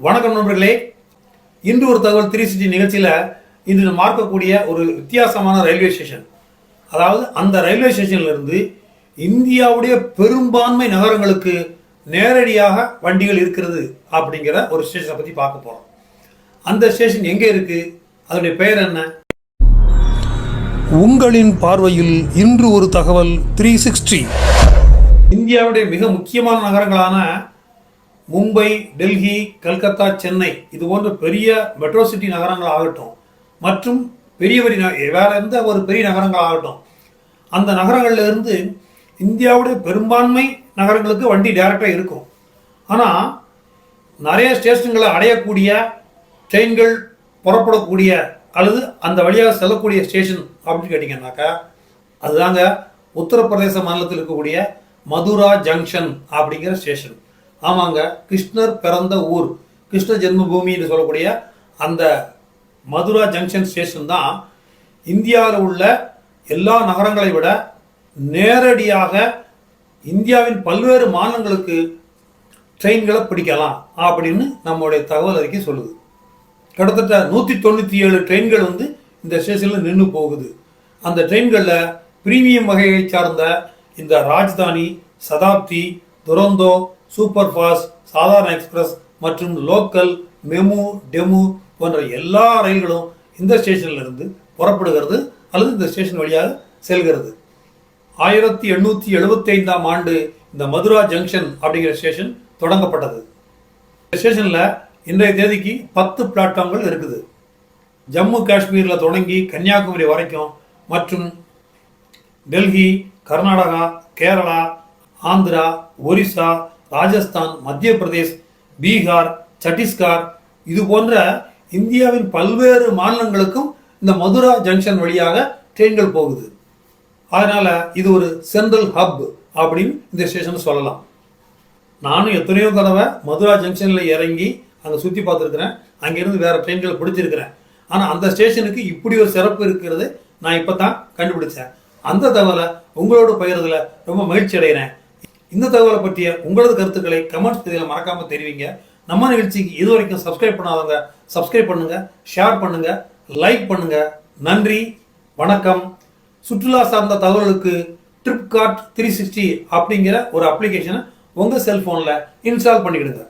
வணக்கம் நண்பர்களே. இன்று ஒரு தகவல் த்ரீ சிட்டி நிகழ்ச்சியில் இன்று நாம் பார்க்கக்கூடிய ஒரு வித்தியாசமான ரயில்வே ஸ்டேஷன் அதாவது அந்த ரயில்வே ஸ்டேஷன்ல இருந்து இந்தியாவுடைய பெரும்பான்மை நகரங்களுக்கு நேரடியாக வண்டிகள் இருக்கிறது அப்படிங்கிற ஒரு ஸ்டேஷனை பற்றி பார்க்க போகிறோம் அந்த ஸ்டேஷன் எங்கே இருக்கு? அதனுடைய பெயர் என்ன? உங்களின் பார்வையில் இன்று ஒரு தகவல் த்ரீ சிக்ஸ்டி இந்தியாவுடைய மிக முக்கியமான நகரங்களான மும்பை டெல்லி கல்கத்தா சென்னை இது போன்ற பெரிய மெட்ரோ சிட்டி நகரங்கள் ஆகட்டும் மற்றும் பெரிய பெரிய வேற எந்த ஒரு பெரிய நகரங்கள் ஆகட்டும் அந்த நகரங்களில் இருந்து இந்தியாவுடைய பெரும்பான்மை நகரங்களுக்கு வண்டி டைரக்டாக இருக்கும். ஆனால் நிறைய ஸ்டேஷன்களை அடையக்கூடிய ட்ரெயின்கள் புறப்படக்கூடிய அல்லது அந்த வழியாக செல்லக்கூடிய ஸ்டேஷன் அப்படின்னு கேட்டிங்கன்னாக்கா அதுதாங்க உத்தரப்பிரதேச மாநிலத்தில் இருக்கக்கூடிய மதுரா ஜங்ஷன் அப்படிங்கிற ஸ்டேஷன். ஆமாங்க கிருஷ்ணர் பிறந்த ஊர் கிருஷ்ண ஜென்மபூமி என்று சொல்லக்கூடிய அந்த மதுரா ஜங்ஷன் ஸ்டேஷன் தான் இந்தியாவில் உள்ள எல்லா நகரங்களை விட நேரடியாக இந்தியாவின் பல்வேறு மாநிலங்களுக்கு ட்ரெயின்களை பிடிக்கலாம் அப்படின்னு நம்மளுடைய தகவல் அறிக்கை சொல்லுது. கிட்டத்தட்ட நூற்றி தொண்ணூற்றி ஏழு ட்ரெயின்கள் வந்து இந்த ஸ்டேஷனில் நின்று போகுது. அந்த ட்ரெயின்களில் பிரீமியம் வகையை சார்ந்த இந்த ராஜ்தானி சதாப்தி துரந்தோ சூப்பர் ஃபாஸ்ட் சாதாரண எக்ஸ்பிரஸ் மற்றும் லோக்கல் மெமு டெமு போன்ற எல்லா ரயில்களும் இந்த ஸ்டேஷன்ல இருந்து புறப்படுகிறது அல்லது இந்த ஸ்டேஷன் வழியாக செல்கிறது. ஆயிரத்தி எண்ணூற்றி எழுபத்தி ஐந்தாம் ஆண்டு இந்த மதுரா ஜங்ஷன் அப்படிங்கிற ஸ்டேஷன் தொடங்கப்பட்டது. இந்த ஸ்டேஷனில் இன்றைய தேதிக்கு பத்து பிளாட்ஃபார்ம்கள் இருக்குது. ஜம்மு காஷ்மீரில் தொடங்கி கன்னியாகுமரி வரைக்கும் மற்றும் டெல்லி கர்நாடகா கேரளா ஆந்திரா ஒரிசா ராஜஸ்தான் மத்திய பிரதேஷ் பீகார் சத்தீஸ்கர் இது போன்ற இந்தியாவின் பல்வேறு மாநிலங்களுக்கும் இந்த மதுரா ஜங்ஷன் வழியாக ட்ரெயின்கள் போகுது. அதனால இது ஒரு சென்ட்ரல் ஹப் அப்படின்னு இந்த ஸ்டேஷன் சொல்லலாம். நானும் எத்தனையோ தடவை மதுரா ஜங்ஷனில் இறங்கி அங்கே சுற்றி பார்த்துருக்குறேன். அங்கேருந்து வேறு ட்ரெயின்கள் பிடிச்சிருக்கிறேன். ஆனால் அந்த ஸ்டேஷனுக்கு இப்படி ஒரு சிறப்பு இருக்கிறது நான் இப்போ தான் கண்டுபிடிச்சேன். அந்த தகவலை உங்களோட பகிர்றதுல ரொம்ப மகிழ்ச்சி அடைகிறேன். இந்த தகவலை பற்றிய உங்களது கருத்துக்களை கமெண்ட்ஸ் பகுதியில் மறக்காமல் தெரிவிங்க. நம்ம நிகழ்ச்சிக்கு இது வரைக்கும் சப்ஸ்கிரைப் பண்ணாதவங்க சப்ஸ்கிரைப் பண்ணுங்க ஷேர் பண்ணுங்க லைக் பண்ணுங்க. நன்றி வணக்கம். சுற்றுலா சார்ந்த தகவலுக்கு ட்ரிப் கார்ட் த்ரீ சிக்ஸ்டி அப்படிங்கிற ஒரு அப்ளிகேஷனை உங்கள் செல்ஃபோனில் இன்ஸ்டால் பண்ணிக்கிடுங்க.